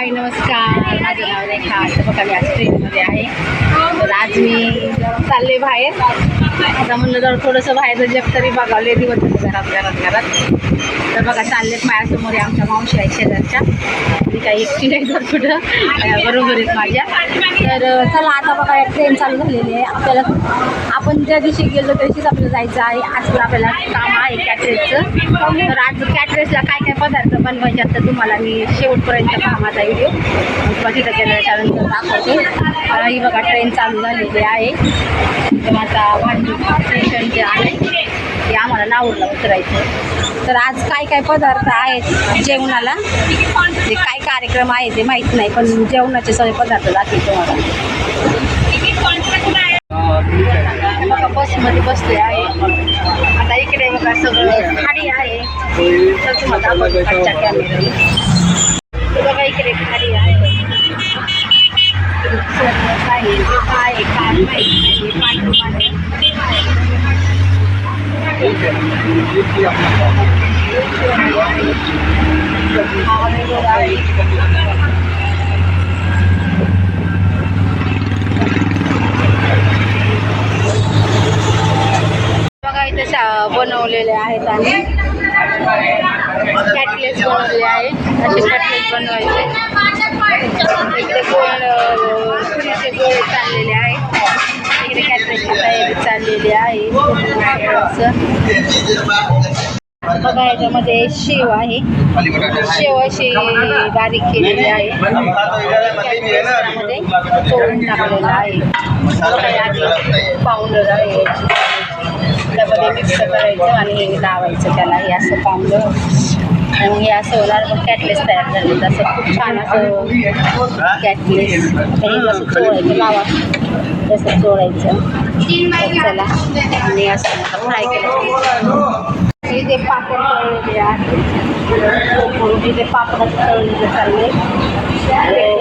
हाय नमस्कार. माझं नाव रेखा तर बघा मी आज ट्रेनमध्ये आहे. तर आज मी चालले बाहेर. आता म्हणलं जर थोडंसं बाहेरचं जग तरी बघावले दिवस झाले घरात घरात घरात. तर बघा चाललेत माझ्यासमोर आमच्या मावशी आहे शेजारच्या. मी काही एकटी नाही तर कुठं. बरोबर आहेत माझ्या. तर चला आता बघा ट्रेन चालू झालेली आहे. आपल्याला आपण ज्या दिवशी गेलो त्या दिवशीच आपल्याला जायचं आहे. आज आपल्याला काम आहे कॅटरेसचं तर आज कॅटरेसला काय काय पदार्थ बनवायचे असतात तुम्हाला मी शेवटपर्यंत कामाचा व्हिडिओ मग तिथं गेल्याच्या दाखवते ही बघा ट्रेन चालू झालेली आहे. माझा भांडी स्टेशन जे आहे ते आम्हाला नावरला उतरायचं. तर आज काय काय पदार्थ आहेत जेवणाला? ते काय कार्यक्रम आहे ते माहीत नाही पण जेवणाचे सगळे पदार्थ दाखवते तुम्हाला. बसमध्ये बसले आहे. आता इकडे बघा सगळं खाडी आहे. तर तुम्हाला बघा इकडे खाडी आहे. बघा इथे बनवलेले आहेत आणि कॅटलेस बनवले आहे असे कॅटलेस बनवायचे. अं, गोळे चाललेले आहेत. इकडे कॅटलेसची तयारी चाललेली आहे. बघा याच्यामध्ये शेव आहे. शेव अशी बारीक केलेली आहे. त्यामध्ये तोडून टाकलेला आहे. बघा आधी पावडर आहे. त्यामध्ये मिक्स करायचं आणि लावायचं त्याला. हे असं पावडर आणि हे असं होणार मग कॅटलेस तयार झाले असं खूप छान असं कॅटलेस चोळायचं लावा तसं चोळायचं चला आणि असं फ्राय केलं पापड तळलेले आहेत इथे पापड तळलेले चालले